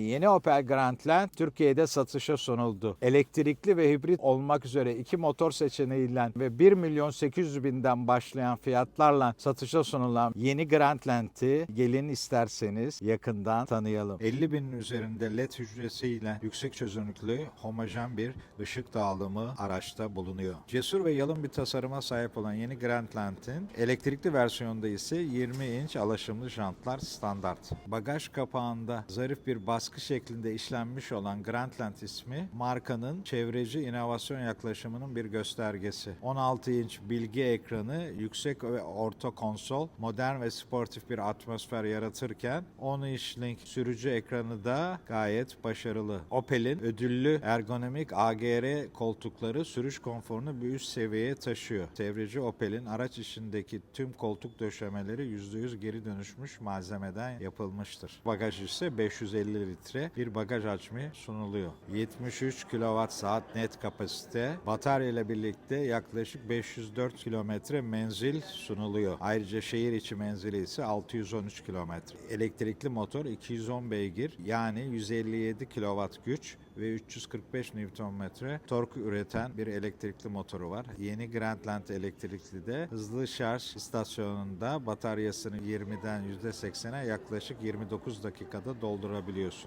Yeni Opel Grandland Türkiye'de satışa sunuldu. Elektrikli ve hibrit olmak üzere iki motor seçeneğiyle ve 1 milyon 800 binden başlayan fiyatlarla satışa sunulan yeni Grandland'i gelin isterseniz yakından tanıyalım. 50 binin üzerinde LED hücresiyle yüksek çözünürlüklü homojen bir ışık dağılımı araçta bulunuyor. Cesur ve yalın bir tasarıma sahip olan yeni Grandland'in elektrikli versiyonda ise 20 inç alaşımlı jantlar standart. Bagaj kapağında zarif bir baskı şeklinde işlenmiş olan Grandland ismi markanın çevreci inovasyon yaklaşımının bir göstergesi. 16 inç bilgi ekranı, yüksek ve orta konsol, modern ve sportif bir atmosfer yaratırken 10 inçlik sürücü ekranı da gayet başarılı. Opel'in ödüllü ergonomik AGR koltukları sürüş konforunu bir üst seviyeye taşıyor. Çevreci Opel'in araç içindeki tüm koltuk döşemeleri %100 geri dönüşmüş malzemeden yapılmıştır. Bagaj ise 550 litre bir bagaj hacmi sunuluyor. 73 kWh net kapasite, batarya ile birlikte yaklaşık 504 kilometre menzil sunuluyor. Ayrıca şehir içi menzili ise 613 kilometre. Elektrikli motor 210 beygir yani 157 kW güç ve 345 Nm tork üreten bir elektrikli motoru var. Yeni Grandland elektrikli de hızlı şarj istasyonunda bataryasını 20'den %80'e yaklaşık 29 dakikada doldurabiliyorsun.